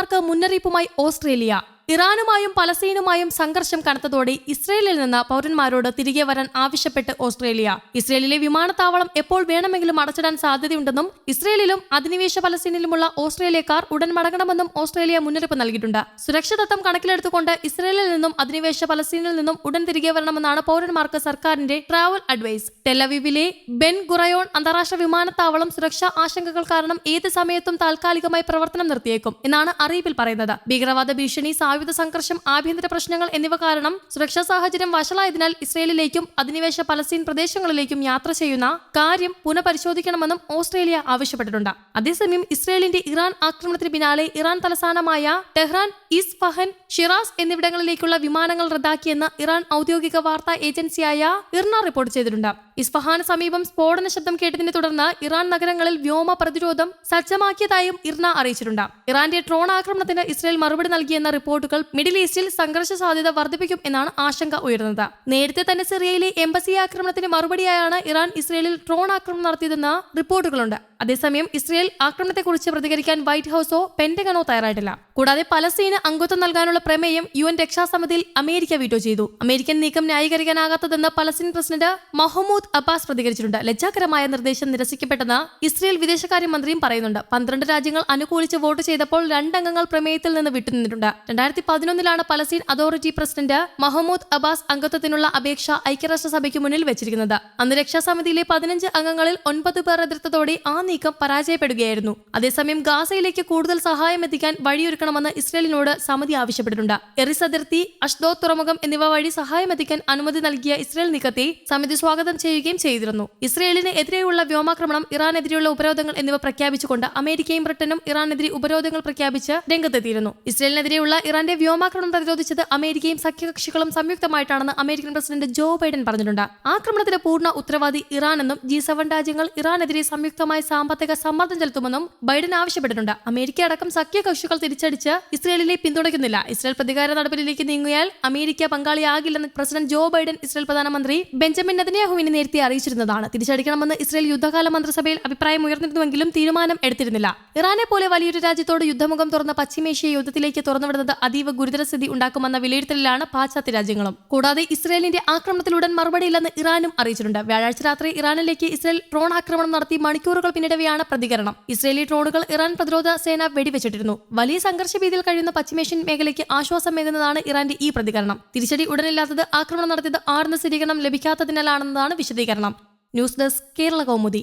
പൗരന്മാർക്ക് മുന്നറിയിപ്പുമായി ഓസ്ട്രേലിയ ഇറാനുമായും പലസ്തീനുമായും സംഘർഷം കനത്തതോടെ ഇസ്രയേലിൽ നിന്ന് പൗരന്മാരോട് തിരികെ വരാൻ ആവശ്യപ്പെട്ട് ഓസ്ട്രേലിയ. ഇസ്രയേലിലെ വിമാനത്താവളം എപ്പോൾ വേണമെങ്കിലും അടച്ചിടാൻ സാധ്യതയുണ്ടെന്നും ഇസ്രയേലിലും അധിനിവേശ പലസ്തീനിലുമുള്ള ഓസ്ട്രേലിയക്കാർ ഉടൻ മടങ്ങണമെന്നും ഓസ്ട്രേലിയ മുന്നറിയിപ്പ് നൽകിയിട്ടുണ്ട്. സുരക്ഷിതത്വം കണക്കിലെടുത്തുകൊണ്ട് ഇസ്രയേലിൽ നിന്നും അധിനിവേശ പലസ്തീനിൽ നിന്നും ഉടൻ തിരികെ വരണമെന്നാണ് പൗരന്മാർക്ക് സർക്കാരിന്റെ ട്രാവൽ അഡ്വൈസ്. ടെലവിവിലെ ബെൻ ഗുറയോൺ അന്താരാഷ്ട്ര വിമാനത്താവളം സുരക്ഷാ ആശങ്കകൾ കാരണം ഏത് സമയത്തും താൽക്കാലികമായി പ്രവർത്തനം നിർത്തിയേക്കും എന്നാണ് അറിയിപ്പിൽ പറയുന്നത്. ഭീകരവാദ ഭീഷണി സായുധ സംഘർഷം ആഭ്യന്തര പ്രശ്നങ്ങൾ എന്നിവ കാരണം സുരക്ഷാ സാഹചര്യം വഷളായതിനാൽ ഇസ്രയേലിലേക്കും അധിനിവേശ പലസ്തീൻ പ്രദേശങ്ങളിലേക്കും യാത്ര ചെയ്യുന്ന കാര്യം പുനഃപരിശോധിക്കണമെന്നും ഓസ്ട്രേലിയ ആവശ്യപ്പെട്ടിട്ടുണ്ട്. അതേസമയം ഇസ്രയേലിന്റെ ഇറാൻ ആക്രമണത്തിന് പിന്നാലെ ഇറാൻ തലസ്ഥാനമായ ടെഹ്റാൻ ഇസ്ഫഹൻ ഷിറാസ് എന്നിവിടങ്ങളിലേക്കുള്ള വിമാനങ്ങൾ റദ്ദാക്കിയെന്ന് ഇറാൻ ഔദ്യോഗിക വാർത്താ ഏജൻസിയായ ഇർണ റിപ്പോർട്ട് ചെയ്തിട്ടുണ്ട്. ഇസ്ഫഹാന് സമീപം സ്ഫോടന ശബ്ദം കേട്ടതിനെ തുടർന്ന് ഇറാൻ നഗരങ്ങളിൽ വ്യോമ പ്രതിരോധം സജ്ജമാക്കിയതായും ഇർണ അറിയിച്ചിട്ടുണ്ട്. ഇറാന്റെ ഡ്രോൺ ആക്രമണത്തിന് ഇസ്രയേൽ മറുപടി നൽകിയെന്ന റിപ്പോർട്ടുകൾ മിഡിൽ ഈസ്റ്റിൽ സംഘർഷ സാധ്യത വർദ്ധിപ്പിക്കും എന്നാണ് ആശങ്ക ഉയർന്നത് നേരത്തെ തന്നെ സിറിയയിലെ എംബസി ആക്രമണത്തിന് മറുപടിയായാണ് ഇറാൻ ഇസ്രയേലിൽ ഡ്രോൺ ആക്രമണം നടത്തിയതെന്ന് റിപ്പോർട്ടുകളുണ്ട്. അതേസമയം ഇസ്രയേൽ ആക്രമണത്തെക്കുറിച്ച് പ്രതികരിക്കാൻ വൈറ്റ് ഹൌസോ പെന്റഗണോ തയ്യാറായിട്ടില്ല. കൂടാതെ പലസ്തീന് അംഗത്വം നൽകാനുള്ള പ്രമേയം യു എൻ രക്ഷാസമിതിയിൽ അമേരിക്ക വീറ്റോ ചെയ്തു. അമേരിക്കൻ നീക്കം ന്യായീകരിക്കാനാകാത്തതെന്ന് പലസ്തീൻ പ്രസിഡന്റ് മഹമ്മൂദ് അബ്ബാസ് പ്രതികരിച്ചിട്ടുണ്ട്. ലജ്ജാകരമായ നിർദ്ദേശം നിരസിക്കപ്പെട്ടെന്ന് ഇസ്രയേൽ വിദേശകാര്യമന്ത്രിയും പറയുന്നുണ്ട്. പന്ത്രണ്ട് രാജ്യങ്ങൾ അനുകൂലിച്ച് വോട്ട് ചെയ്തപ്പോൾ രണ്ടംഗങ്ങൾ പ്രമേയത്തിൽ നിന്ന് വിട്ടുനിന്നിട്ടുണ്ട്. രണ്ടായിരത്തി പതിനൊന്നിലാണ് Palestine authority president Mahmoud Abbas അംഗത്വത്തിനുള്ള അപേക്ഷ ഐക്യരാഷ്ട്രസഭയ്ക്ക് മുന്നിൽ വെച്ചിരിക്കുന്നത്. അന്ന് രക്ഷാസമിതിയിലെ പതിനഞ്ച് അംഗങ്ങളിൽ ഒൻപത് പേർ എതിർത്തതോടെ ആ നീക്കം പരാജയപ്പെടുകയായിരുന്നു. അതേസമയം ഗാസയിലേക്ക് കൂടുതൽ സഹായം എത്തിക്കാൻ വഴിയൊരുക്കണമെന്ന് ഇസ്രയേലിനോട് സമിതി ആവശ്യപ്പെട്ടിട്ടുണ്ട്. എറിസ് അതിർത്തി അഷ്ദോ തുറമുഖം എന്നിവ വഴി സഹായം എത്തിക്കാൻ അനുമതി നൽകിയ ഇസ്രയേൽ നീക്കത്തെ സമിതി സ്വാഗതം ചെയ്യുകയും ചെയ്തിരുന്നു. ഇസ്രയേലിന് എതിരെയുള്ള വ്യോമാക്രമണം ഇറാനെതിരെയുള്ള ഉപരോധങ്ങൾ എന്നിവ പ്രഖ്യാപിച്ചുകൊണ്ട് അമേരിക്കയും ബ്രിട്ടനും ഇറാനെതിരെ ഉപരോധങ്ങൾ പ്രഖ്യാപിച്ച് രംഗത്തെത്തിയിരുന്നു. ഇസ്രയേലിനെതിരെയുള്ള ഇറാന്റെ വ്യോമാക്രമണം പ്രതിരോധിച്ചത് അമേരിക്കയും സഖ്യകക്ഷികളും സംയുക്തമായിട്ടാണെന്ന് അമേരിക്കൻ പ്രസിഡന്റ് ജോ ബൈഡൻ പറഞ്ഞിട്ടുണ്ട്. ആക്രമണത്തിന് പൂർണ ഉത്തരവാദി ഇറാനെന്നും ജി സെവൻ രാജ്യങ്ങൾ ഇറാനെതിരെ സംയുക്തമായി സാമ്പത്തിക സമ്മർദ്ദം ചെലുത്തുമെന്നും ബൈഡൻ ആവശ്യപ്പെട്ടിട്ടുണ്ട്. അമേരിക്ക അടക്കം സഖ്യകക്ഷികൾ തിരിച്ചടിച്ച് ഇസ്രയേലിനെ പിന്തുണയ്ക്കുന്നില്ല. ഇസ്രയേൽ പ്രതികാര നടപടിയിലേക്ക് നീങ്ങിയാൽ അമേരിക്ക പങ്കാളിയാകില്ലെന്ന് പ്രസിഡന്റ് ജോ ബൈഡൻ ഇസ്രയേൽ പ്രധാനമന്ത്രി ബെഞ്ചമിൻ നെതന്യാഹുവിനെ നേരത്തെ അറിയിച്ചിരുന്നതാണ്. തിരിച്ചടിക്കണമെന്ന് ഇസ്രയേൽ യുദ്ധകാല മന്ത്രിസഭയിൽ അഭിപ്രായം ഉയർന്നിരുന്നുവെങ്കിലും തീരുമാനം എടുത്തിരുന്നില്ല. ഇറാനെ പോലെ വലിയൊരു രാജ്യത്തോട് യുദ്ധമുഖം തുറന്ന പശ്ചിമേഷ്യ യുദ്ധത്തിലേക്ക് തുറന്നുവിടുന്നത് അതീവ ഗുരുതര സ്ഥിതി ഉണ്ടാക്കുമെന്ന വിലയിരുത്തലിലാണ് പാശ്ചാത്യ രാജ്യങ്ങളും. കൂടാതെ ഇസ്രയേലിന്റെ ആക്രമണത്തിലുടൻ മറുപടിയില്ലെന്ന് ഇറാനും അറിയിച്ചിട്ടുണ്ട്. വ്യാഴാഴ്ച രാത്രി ഇറാനിലേക്ക് ഇസ്രയേൽ ഡ്രോൺ ആക്രമണം നടത്തി മണിക്കൂറുകൾ പിന്നിടവെയാണ് പ്രതികരണം. ഇസ്രയേലി ഡ്രോണുകൾ ഇറാൻ പ്രതിരോധ സേന വെടിവെച്ചിട്ടിരുന്നു. വലിയ സംഘർഷ ഭീതിയിൽ കഴിയുന്ന പശ്ചിമേഷ്യൻ മേഖലയ്ക്ക് ആശ്വാസമേകുന്നതാണ് ഇറാന്റെ ഈ പ്രതികരണം. തിരിച്ചടി ഉടനില്ലാത്തത് ആക്രമണം നടത്തിയത് ആർന്ന സ്ഥിരീകരണം ലഭിക്കാത്തതിനാലാണെന്നതാണ് വിശദീകരണം. News desk Kerala Kaumudi.